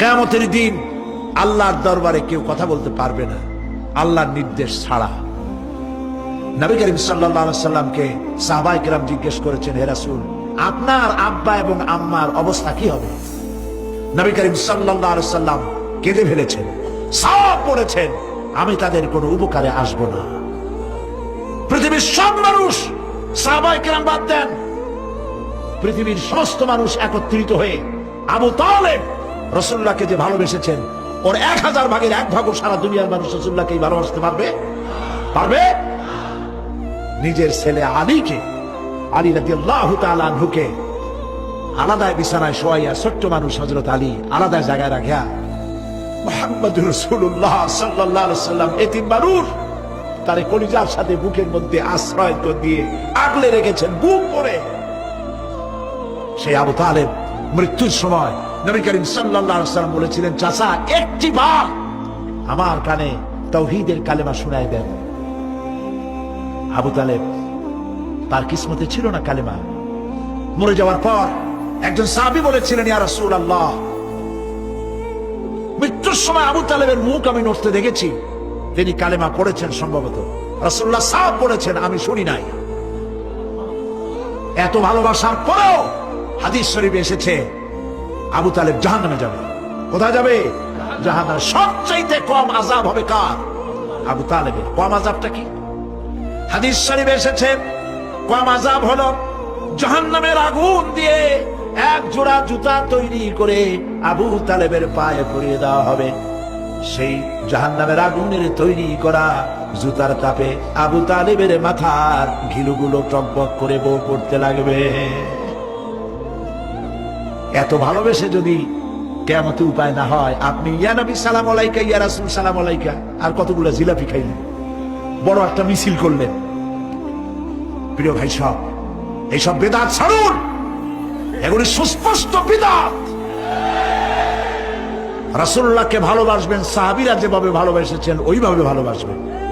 কেমতের দিন আল্লাহর দরবারে কেউ কথা বলতে পারবে না। আল্লাহর নির্দেশ ছাড়া। নবী করিম সাল্লাল্লাহু সাল্লামকে সাহাবাই কিরাম জিজ্ঞেস করেছেন হেরাসুল আপনার আব্বা এবং আম্মার অবস্থা কি হবে? নবী করিম সাল্লাম কেঁদে ফেলেছেন, সব পড়েছেন আমি তাদের কোনো উপকারে আসব না। পৃথিবীর সব মানুষ সাহাবাই কিরাম বাদ দেন। পৃথিবীর সমস্ত মানুষ একত্রিত হয়ে আবু তালেব রসুল্লাহকে যে ভালোবেসেছেন, ওর এক হাজার ভাগের এক ভাগও সারা দুনিয়ার মানুষ রসুল্লাহকে ভালোবাসতে পারবে? পারবে? নিজের ছেলে আলীকে, আলী রাজি আল্লাহ হুকে আলাদা বিছানায় শোয়াইয়া ছোট্ট মানুষ হজরত আলী আলাদা জায়গায় রাখিয়া মোহাম্মদ রসুল্লাহ সাল্লাহ সাল্লাম, এতিম মানুষ, তারে কলিজার সাথে বুকের মধ্যে আশ্রয় তো দিয়ে আগলে রেখেছেন, বুক করে সেই আবু তালেব মৃত্যুর সময় নবী করিম আলাইহি সাল্লাম বলেছিলেন, চাচা, একটি বার আমার কানে তৌহিদের কালেমা শোনায় দেন। আবু তালেব, তার কিসমতে ছিল না কালেমা। মরে যাওয়ার পর একজন সাহাবী বলেছিলেন, ইয়া রাসূলুল্লাহ, মৃত্যুর সময় আবু তালেবের মুখ আমি নড়তে দেখেছি। তিনি কালেমা পড়েছেন সম্ভবত। রাসূলুল্লাহ সাহেব পড়েছেন আমি শুনি নাই। এত ভালোবাসার পরেও হাদিস শরীফে এসেছে আবু তালেব জাহান নামে যাবে। কোথায় যাবে? জাহান নামে সবচাইতে কম আজাব হবে কার? আবু তালেবের। কম আজাবটা কি? হাদিস শরীফে এসেছে, কম আজাব হলো জাহান নামের আগুন দিয়ে এক জোড়া জুতা তৈরি করে আবু তালেবের পায়ে পরিয়ে দেওয়া হবে। সেই জাহান নামের আগুনের তৈরি করা জুতার তাপে আবু তালেবের মাথার ঘিলুগুলো টকবক করে বউ করতে লাগবে। এত ভালোবেসে যদি কেমতে উপায় না হয়, আপনি, ইয়া নবী, সালাম আলাইকা, ইয়া রাসুল, সালাম আলাইকা। আর কতগুলো জিলাপি খাইলেন। বড় একটা মিছিল করলেন। প্রিয় ভাই সব, এইসব বেদাত ছাড়ুন। এগুলি সুস্পষ্ট বেদাত। রাসুল্লাহকে ভালোবাসবেন, সাহাবিরা যেভাবে ভালোবেসেছেন, ওইভাবে ভালোবাসবেন।